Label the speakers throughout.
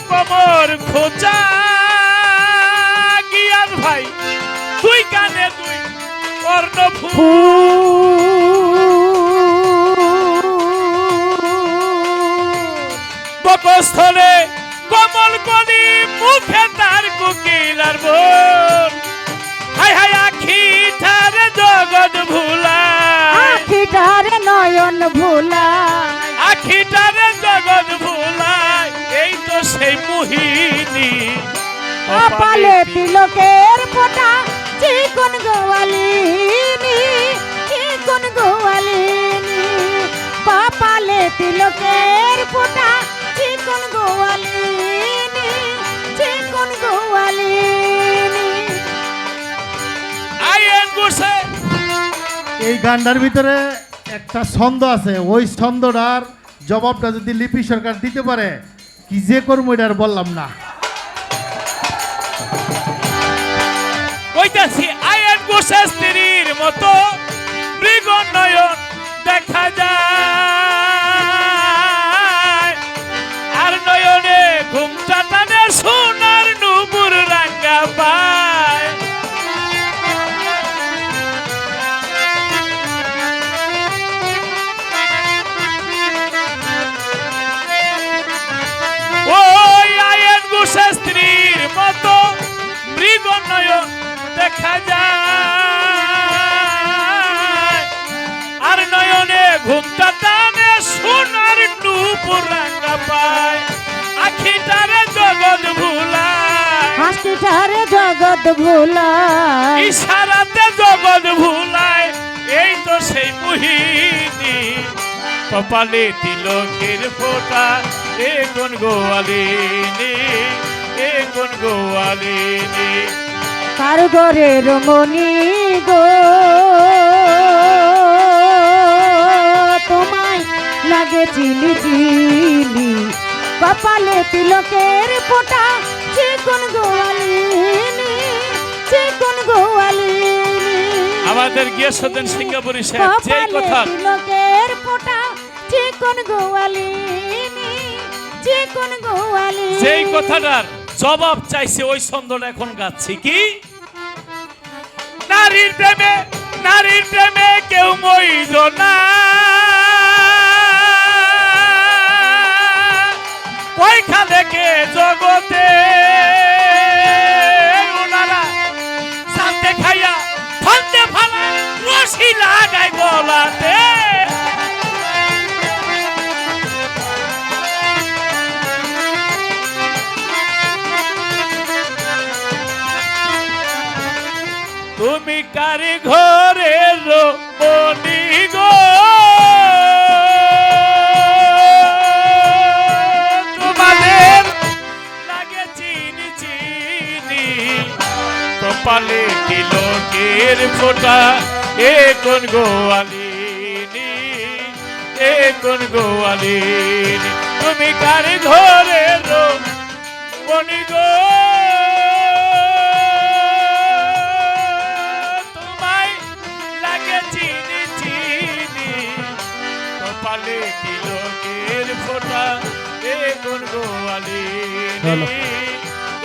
Speaker 1: কমর খোঁচা। গিয়ার ভাই? তুই কানে তুই কর্ণফুল কমল কলি মুখে তার কুকিলার বোন। হাই হাই আখি ঠারে জগৎ ভুলা।
Speaker 2: আখিটারে নয়ন ভোলা।
Speaker 1: মোহিনী।
Speaker 2: কপালে তিলকের ফোঁটা চিকন গোয়ালিনী চিকন গোয়ালিনী। কপালে তিলকের ফোঁটা চিকন গোয়ালিনী চিকন গোয়ালিনী।
Speaker 1: বসে
Speaker 3: এই গানটার ভিতরে একটা ছন্দ আছে ওই ছন্দটার জবাবটা যদি লিপি সরকার দিতে পারে কি যে করব এটা আর বললাম না।
Speaker 1: কইতাছি, আয়ান বসে স্ত্রীর মতো মৃগ নয়ন দেখা যায়। যায়। আর নয়নে ঘুমটা টানে সোনার নুপুর রাঙ্গা পায়। আখিটারে জগৎ ভুলায়।
Speaker 2: হাসিটারে জগৎ ভোলা
Speaker 1: ইশারাতে জগৎ ভুলায়। এই তো সেই মোহিনী। কপালে তিলকের ফোঁটা। এ কোন গোয়ালিনী? এ কোন গোয়ালিনী?
Speaker 2: কারগরের মনি গো? তোমায় লাগে চিনি চিনি কপালে তিলকের ফোঁটা চিকন গোয়ালিনী চিকন গোয়ালিনী।
Speaker 1: আমাদের গিয়াসুদ্দিন সিঙ্গাপুরি সাহেব যেই
Speaker 2: কপালে
Speaker 1: কথা।
Speaker 2: তিলকের ফোঁটা চিকন গোয়ালিনী চিকন গোয়ালিনী।
Speaker 1: যেই কথাটার জবাব চাইছে ওই ছন্দটা এখন গাচ্ছি কি? নারীর প্রেমে নারীর প্রেমে কেউ মইল না। পয়খা দেখে জগতে খাইয়া ফালা রশি লাগাই গলাতে। তুমি কারি ঘরে রমণি গো? তোমাদের লাগে চিনি চিনি। কপালে তিলকের ফোটা? এ কোন গোয়ালিনী? এ কোন তুমি কারি ঘরে রমণি গো? কপালে তিলকের ফোঁটা। এ কোন
Speaker 3: চলো।
Speaker 1: গোয়ালিনী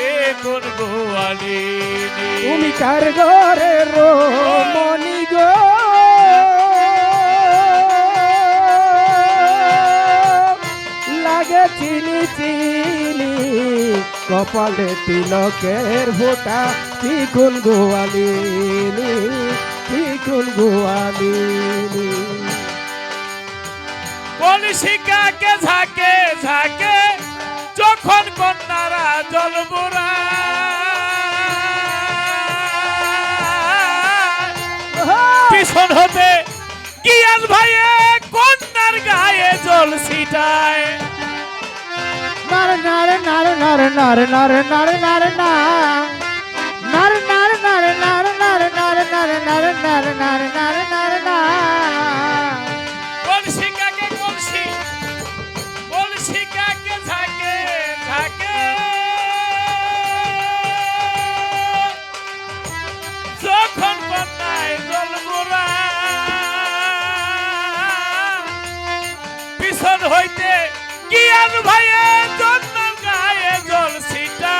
Speaker 1: এ কোন গোয়ালিনী
Speaker 4: তুমি কার ঘরে রমণি গো। লাগে চিনি চিনি কপালে তিলকের ফোটা। তিকুন গোয়ালিনি তিকুন গোয়ালিনি
Speaker 1: কলসিকাকে ঝাঁকে ঝাঁকে যখন কন্যারা জলবুরা পিছন হতে গিয়াস ভাইয়ে কন্যার গায়ে জল ছিটায়
Speaker 2: নার নার নার নার নার নার নার নার না নার নার নার নার নার নার নার নার নার নার নার নার না
Speaker 1: কিয়ান ভাইয়ের জন্য গায়ে জল সিটা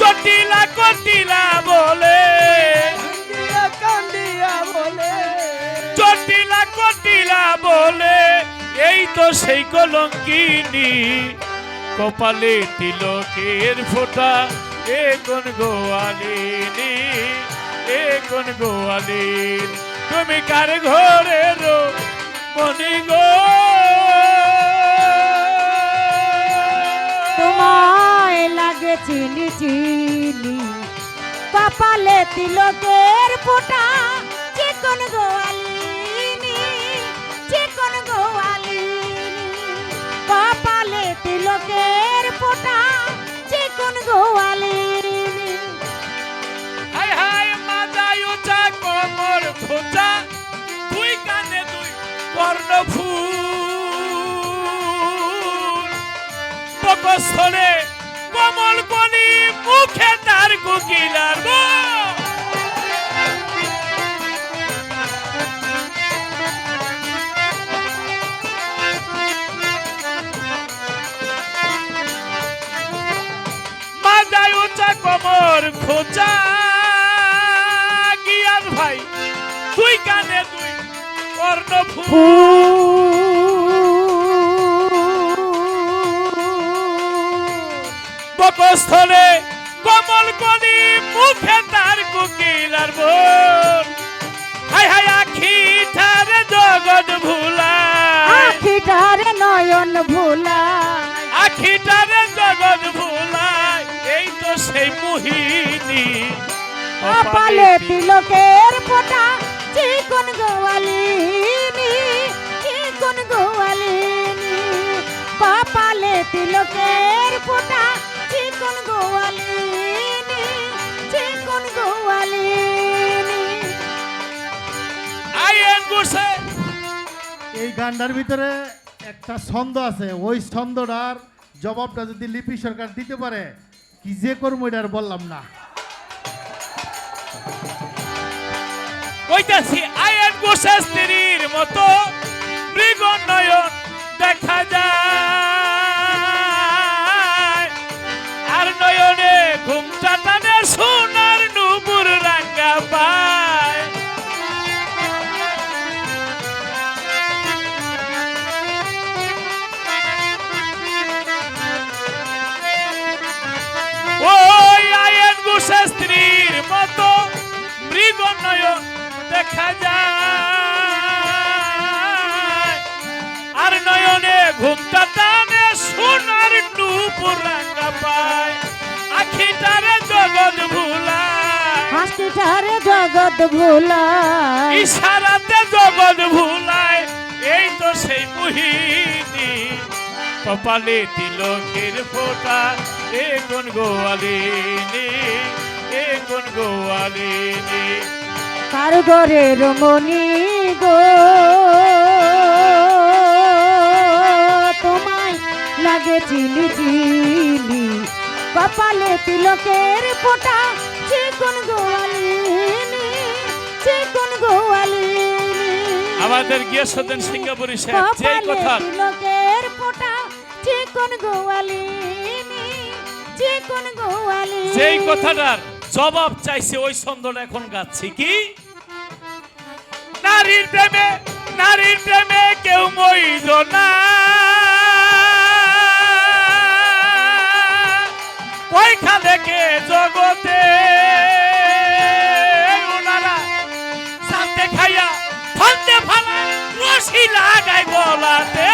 Speaker 1: চটিলা কটিলা বলে চটিলা কটিলা বলে এই তো সেই কলঙ্কিনী। কপালে তিলকের ফোটা এ কোন গোয়ালিনী এ কোন গোয়ালিন। তুমি কার ঘরের মনি গো?
Speaker 2: তোমায় লাগে চিনি চিনি কপালে তিলকের ফোঁটা, চিকন গোয়ালিনী চিকন গোয়ালিনী, কপালে তিলকের ফোঁটা, চিকন গোয়ালিনী।
Speaker 1: হাই হাই মাথায় উঁচা কোমর কানে বকস্থলে কমল কলি মুখে তার কুকিলার গো উঁচা কমর খোঁচা গিয়ার ভাই, তুই কানে তুই কর্ণ ফুল বকস্থলে কমল কলি মুখে তার কুকিলার বোন হাই হাই আখি ঠারে জগৎ ভুলা।
Speaker 2: আখিটার নয়ন ভোলা।
Speaker 1: আখিটারে জগৎ ভুলা। এই তো সেই মোহিনী।
Speaker 2: কপালে তিলকের ফোঁটা চিকন গোয়ালিনী চিকন গোয়ালিনী। কপালে তিলকের ফোঁটা
Speaker 3: এই গানটার ভিতরে একটা ছন্দ আছে। ওই ছন্দটার জবাবটা যদি লিপি সরকার দিতে পারে, কি যে করব এটা বললাম না।
Speaker 1: কইতাছি আই গুছে স্ত্রীর মতো মৃগ নয়ন দেখা যায়। দেখা যায়। আর নয়নে ঘুমটা টানে সোনার নুপুর রাঙ্গা পায়। আখিটারে জগৎ ভুলায়।
Speaker 2: হাসিটার জগৎ ভোলা
Speaker 1: ইশারাতে জগৎ ভুলায়। এই তো সেই মোহিনী। কপালে তিলকের ফোঁটা। এ কোন গোয়ালিনী? এ কোন গোয়ালিনী?
Speaker 2: কারগরের মনি গো? তোমায় লাগে চিনি চিনি কপালে তিলকের ফোঁটা চিকন গোয়ালিনী চিকন গোয়ালিনী।
Speaker 1: আমাদের গিয়াসুদ্দিন সিঙ্গাপুরি সাহেব কথা।
Speaker 2: তিলকের ফোঁটা চিকন গোয়ালিনী চিকন গোয়ালিনী।
Speaker 1: যেই কথাটার জবাব চাইছে ওই ছন্দটা এখন গাচ্ছি কি? নারীর প্রেমে নারীর প্রেমে কেউ মইল না। পয়খা দেখে জগতে সাথে খাইয়া ফালতে ফালা রশি লাগাই গলাতে।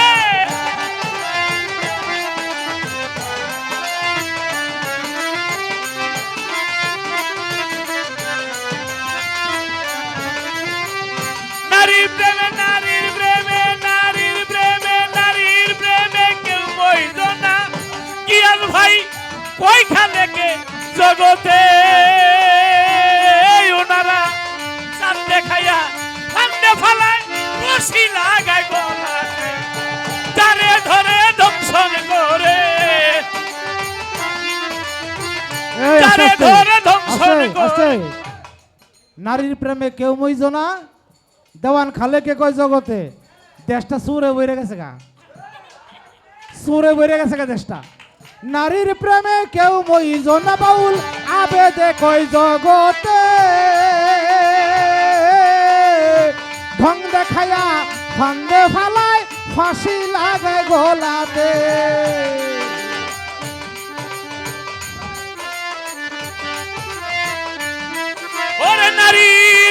Speaker 1: কয়খা লেগে জগতে ওনারা চান্দে খাইয়া ফান্দে ফালায় রশি লাগায় গলাতে। তারে ধরে দংশন করে। তারে ধরে
Speaker 2: নারীর প্রেমে কেউ মইজ না দেওয়ান খালে কে কয় জগতে? দেশটা সুরে বইরে গেছে গা। সুরে বইরে গেছে গা দেশটা। নারীর প্রেমে কেউ মইজ না বাউল, আবেদে কয় জগতে। ঢং দেখায়া ফান্দে ফালায়, ফাঁসি লাগে গোলাতে।
Speaker 1: ওরে নারী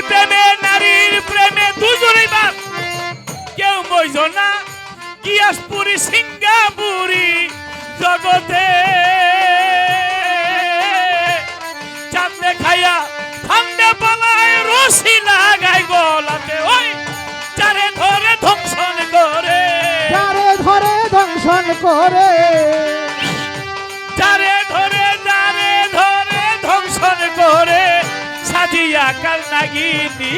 Speaker 1: প্রেমে কেউ বইজ না গিয়াসপুরি সিঙ্গাপুরি জগতে। চান্দে খাইয়া ফান্দে পালায় রশি লাগায় গলাতে ওই চারে ধরে ধ্বংসন করে।
Speaker 2: যারে ধরে দংশন করে।
Speaker 1: যারে ধরে যারে ধরে ধ্বংসন করে। সাজিয়া কাল নাগিনি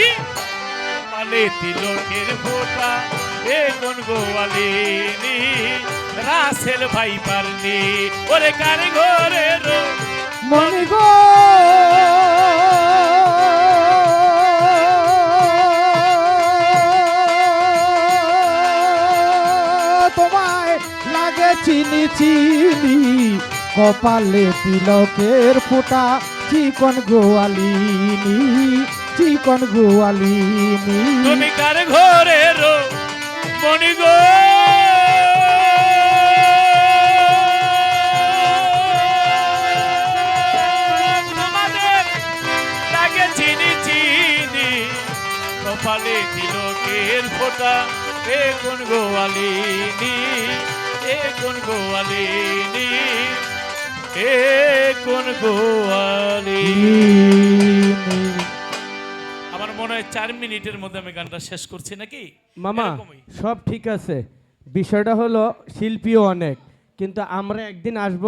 Speaker 1: মালে তিলকের ফোটা এ কোন গোয়ালিনি। রাসেল ভাই পারনি ওরে কার ঘরে রো?
Speaker 2: মনি গো। তোমায় লাগে চিনি চিনি কপালে তিলকের ফোঁটা চিকন গোয়ালিনি চিকন গোয়ালিনি।
Speaker 1: তুমি কার ঘরে রো? মনি গো। তিলকের ফোটা এ কোন গোয়ালিনি? এ কোন গোয়ালিনি? এ কোন গোয়ালিনি? আমার মনে হয় চার মিনিটের মধ্যে আমি গানটা শেষ করছি নাকি?
Speaker 4: মামা সব ঠিক আছে। বিষয়টা হলো শিল্পীও অনেক। কিন্তু আমরা একদিন আসব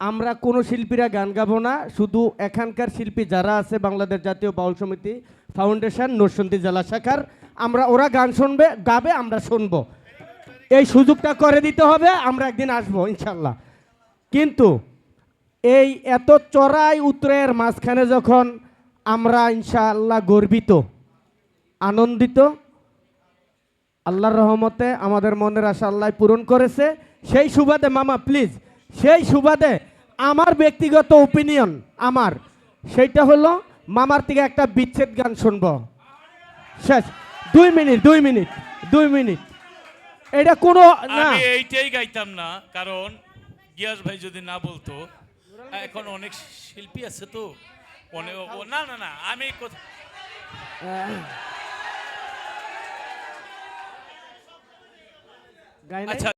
Speaker 4: আমরা কোনো শিল্পীরা গান গাবো না শুধু এখানকার শিল্পী যারা আছে বাংলাদেশ জাতীয় বাউল সমিতি ফাউন্ডেশন নরসিংদী জেলা শাখার আমরা ওরা গান শুনবে, গাবে আমরা শুনব। এই সুযোগটা করে দিতে হবে, আমরা একদিন আসব, ইনশাল্লাহ। কিন্তু এই এত চড়াই উত্তরের মাঝখানে যখন আমরা ইনশাআল্লাহ গর্বিত, আনন্দিত, আল্লাহর রহমতে আমাদের মনের আশা আল্লাহ পূরণ করেছে, সেই সুবাদে মামা প্লিজ সেই সুবাদে আমার ব্যক্তিগত ওপিনিয়ন আমার, সেইটা হলো মামার থেকে একটা বিচ্ছেদ গান শুনব। শেষ। দুই মিনিট দুই মিনিট দুই মিনিট। এটা কোনো না।
Speaker 1: আমি এইটাই গাইতাম না কারণ গিয়াস ভাই যদি না বলতো এখন অনেক শিল্পী আছে তো। অনেক না না না আমি কোথা- আচ্ছা।